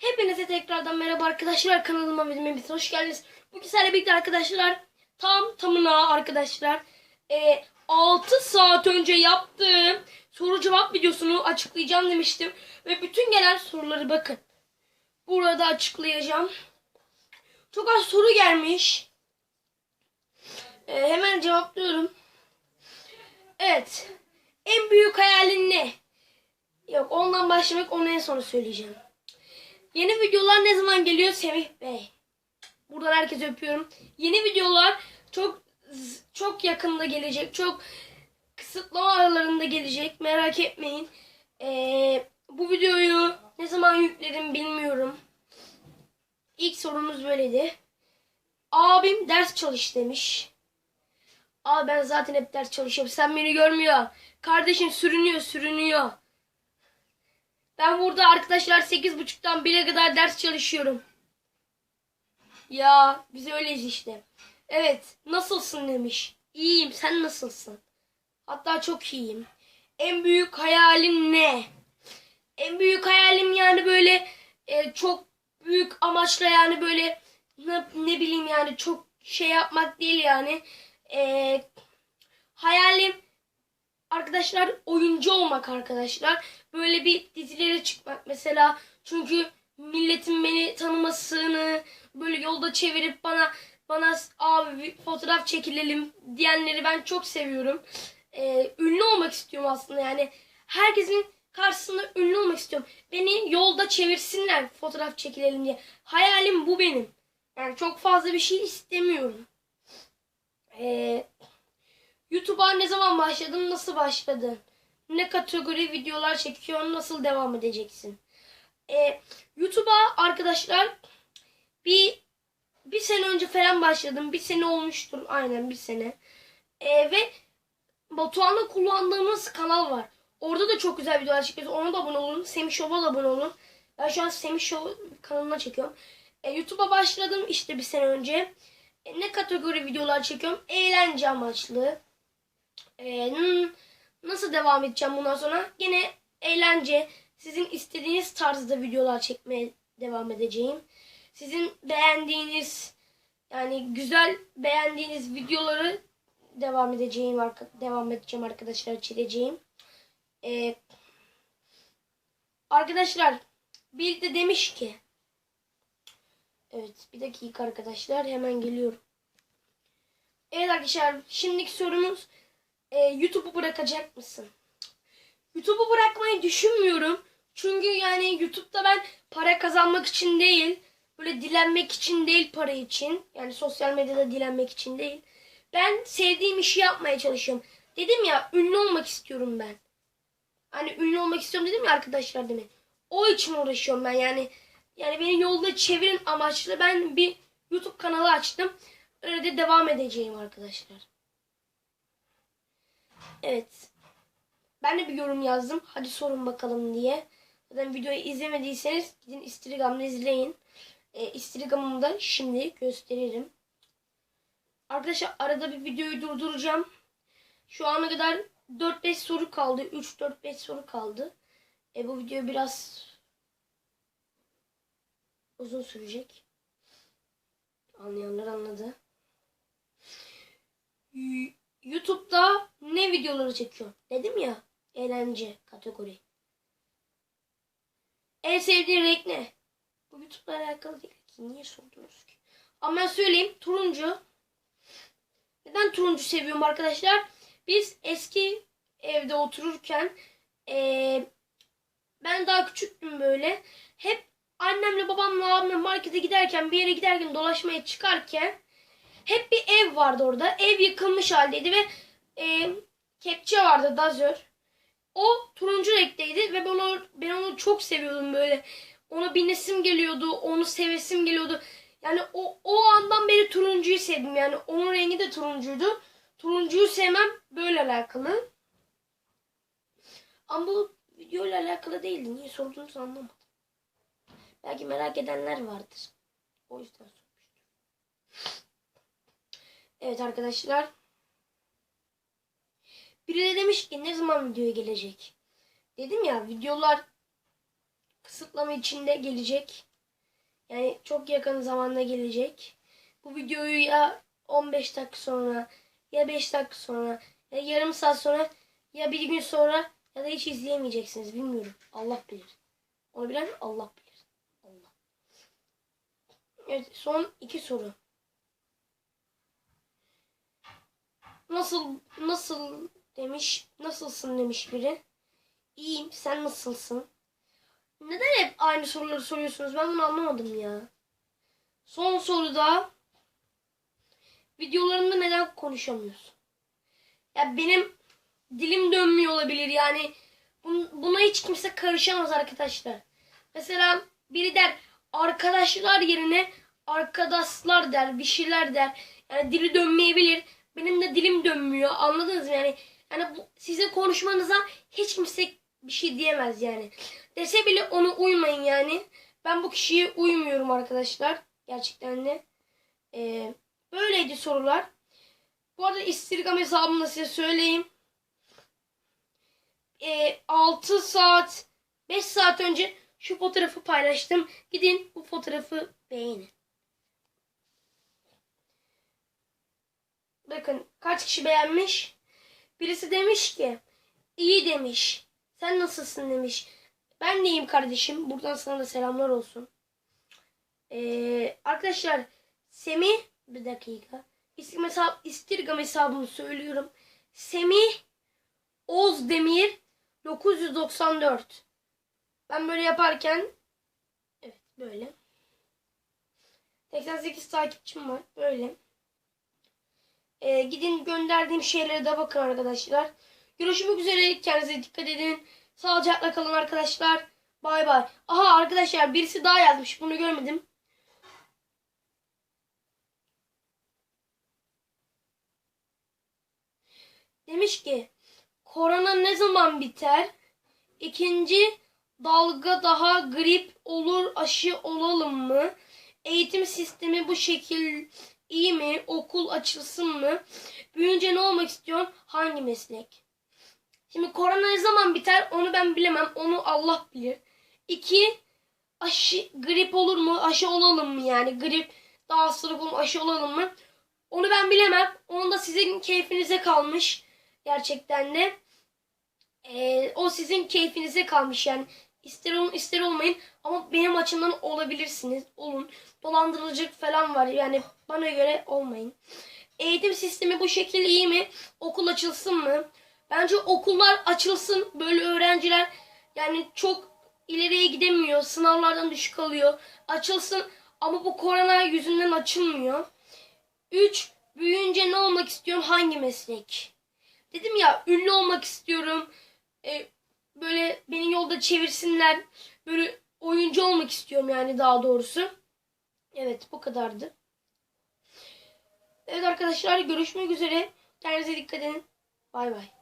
Hepinize tekrardan merhaba arkadaşlar kanalıma ve videoma hoş geldiniz. Bugün sizlerle birlikte arkadaşlar tam tamına arkadaşlar e, 6 saat önce yaptığım soru cevap videosunu açıklayacağım demiştim. Ve bütün gelen soruları bakın. Burada açıklayacağım. Çok az soru gelmiş. E, hemen cevaplıyorum. Evet. En büyük hayalin ne? Yok ondan başlamak onu en sonra söyleyeceğim. Yeni videolar ne zaman geliyor Semih Bey? Buradan herkese öpüyorum. Yeni videolar çok çok yakında gelecek. Çok kısıtlama aralarında gelecek. Merak etmeyin. Ee, bu videoyu ne zaman yüklerim bilmiyorum. İlk sorumuz böyleydi. Abim ders çalış demiş. Abi ben zaten hep ders çalışıyorum. Sen beni görmüyor. Kardeşin sürünüyor sürünüyor. Ben burada arkadaşlar 8.30'dan 1'e kadar ders çalışıyorum. Ya biz öyleyiz işte. Evet nasılsın demiş. İyiyim sen nasılsın? Hatta çok iyiyim. En büyük hayalin ne? En büyük hayalim yani böyle e, çok büyük amaçla yani böyle ne, ne bileyim yani çok şey yapmak değil yani. E, hayalim arkadaşlar oyuncu olmak arkadaşlar. Böyle bir dizilere çıkmak mesela. Çünkü milletin beni tanımasını böyle yolda çevirip bana bana abi bir fotoğraf çekilelim diyenleri ben çok seviyorum. Ee, ünlü olmak istiyorum aslında yani. Herkesin karşısında ünlü olmak istiyorum. Beni yolda çevirsinler fotoğraf çekilelim diye. Hayalim bu benim. Yani çok fazla bir şey istemiyorum. Ee, YouTube'a ne zaman başladın? Nasıl başladın? Ne kategori videolar çekiyorsun? Nasıl devam edeceksin? Ee, YouTube'a arkadaşlar bir bir sene önce falan başladım. Bir sene olmuştur. Aynen bir sene. Ee, ve Batuhan'la kullandığımız kanal var. Orada da çok güzel videolar çekiyoruz. Ona da abone olun. Semih Show'a da abone olun. Ben şu an Semih Show kanalına çekiyorum. Ee, YouTube'a başladım işte bir sene önce. Ee, ne kategori videolar çekiyorum? Eğlence amaçlı. Ee, nasıl devam edeceğim bundan sonra? Yine eğlence, sizin istediğiniz tarzda videolar çekmeye devam edeceğim. Sizin beğendiğiniz yani güzel beğendiğiniz videoları devam edeceğim devam edeceğim arkadaşlar çekeceğim. Ee, arkadaşlar bir de demiş ki Evet bir dakika arkadaşlar hemen geliyorum. Evet arkadaşlar şimdiki sorumuz e, YouTube'u bırakacak mısın? YouTube'u bırakmayı düşünmüyorum. Çünkü yani YouTube'da ben para kazanmak için değil, böyle dilenmek için değil para için. Yani sosyal medyada dilenmek için değil. Ben sevdiğim işi yapmaya çalışıyorum. Dedim ya ünlü olmak istiyorum ben. Hani ünlü olmak istiyorum dedim ya arkadaşlar demin. O için uğraşıyorum ben yani. Yani beni yolda çevirin amaçlı ben bir YouTube kanalı açtım. Öyle de devam edeceğim arkadaşlar. Evet. Ben de bir yorum yazdım. Hadi sorun bakalım diye. Zaten videoyu izlemediyseniz gidin Instagram'da izleyin. E, Instagram'ımı da şimdi gösteririm. Arkadaşlar arada bir videoyu durduracağım. Şu ana kadar 4-5 soru kaldı. 3-4-5 soru kaldı. E, bu video biraz uzun sürecek. Anlayanlar anladı. YouTube'da ne videoları çekiyor? Dedim ya eğlence kategori. En sevdiğin renk ne? Bu YouTube'la alakalı değil ki. Niye sordunuz ki? Ama söyleyeyim. Turuncu. Neden turuncu seviyorum arkadaşlar? Biz eski evde otururken ee, ben daha küçüktüm böyle. Hep annemle babamla abimle markete giderken bir yere giderken dolaşmaya çıkarken hep bir ev vardı orada. Ev yıkılmış haldeydi ve e, kepçe vardı dazör. O turuncu renkteydi ve ben onu, ben onu çok seviyordum böyle. Ona binesim geliyordu, onu sevesim geliyordu. Yani o, o andan beri turuncuyu sevdim. Yani onun rengi de turuncuydu. Turuncuyu sevmem böyle alakalı. Ama bu video ile alakalı değildi. Niye sorduğunuzu anlamadım. Belki merak edenler vardır. O yüzden sormuştum. Evet arkadaşlar. Biri de demiş ki ne zaman videoya gelecek? Dedim ya videolar kısıtlama içinde gelecek. Yani çok yakın zamanda gelecek. Bu videoyu ya 15 dakika sonra ya 5 dakika sonra ya yarım saat sonra ya bir gün sonra ya da hiç izleyemeyeceksiniz. Bilmiyorum. Allah bilir. Onu bilen Allah bilir. Allah. Evet son iki soru. Nasıl nasıl demiş. Nasılsın demiş biri. İyiyim. Sen nasılsın? Neden hep aynı soruları soruyorsunuz? Ben bunu anlamadım ya. Son soruda videolarında neden konuşamıyorsun? Ya benim dilim dönmüyor olabilir yani. Bun- Buna hiç kimse karışamaz arkadaşlar. Mesela biri der arkadaşlar yerine arkadaşlar der, bir şeyler der. Yani dili dönmeyebilir. Benim de dilim dönmüyor. Anladınız mı? Yani yani bu, sizin konuşmanıza hiç kimse bir şey diyemez yani. Dese bile onu uymayın yani. Ben bu kişiye uymuyorum arkadaşlar. Gerçekten de. Ee, böyleydi sorular. Bu arada Instagram hesabımı size söyleyeyim. Ee, 6 saat 5 saat önce şu fotoğrafı paylaştım. Gidin bu fotoğrafı beğenin. Bakın kaç kişi beğenmiş. Birisi demiş ki iyi demiş. Sen nasılsın demiş. Ben de iyiyim kardeşim. Buradan sana da selamlar olsun. Ee, arkadaşlar Semih bir dakika. Instagram, hesap, Instagram hesabımı söylüyorum. Semih Ozdemir 994. Ben böyle yaparken evet böyle. 88 takipçim var. Böyle. Ee, gidin gönderdiğim şeylere de bakın arkadaşlar. Görüşmek üzere. Kendinize dikkat edin. Sağlıcakla kalın arkadaşlar. Bay bay. Aha arkadaşlar birisi daha yazmış. Bunu görmedim. Demiş ki korona ne zaman biter? İkinci dalga daha grip olur aşı olalım mı? Eğitim sistemi bu şekil iyi mi? Okul açılsın mı? Büyüyünce ne olmak istiyorsun? Hangi meslek? Şimdi korona ne zaman biter onu ben bilemem. Onu Allah bilir. İki, aşı, grip olur mu? Aşı olalım mı yani? Grip daha hastalık olur aşı olalım mı? Onu ben bilemem. Onu da sizin keyfinize kalmış. Gerçekten de. Ee, o sizin keyfinize kalmış yani. İster olun ister olmayın ama benim açımdan olabilirsiniz. Olun. Dolandırıcılık falan var yani bana göre olmayın. Eğitim sistemi bu şekilde iyi mi? Okul açılsın mı? Bence okullar açılsın. Böyle öğrenciler yani çok ileriye gidemiyor. Sınavlardan düşük alıyor. Açılsın ama bu korona yüzünden açılmıyor. 3. Büyüyünce ne olmak istiyorum? Hangi meslek? Dedim ya ünlü olmak istiyorum. E, çevirsinler. Böyle oyuncu olmak istiyorum yani daha doğrusu. Evet bu kadardı. Evet arkadaşlar görüşmek üzere. Kendinize dikkat edin. Bay bay.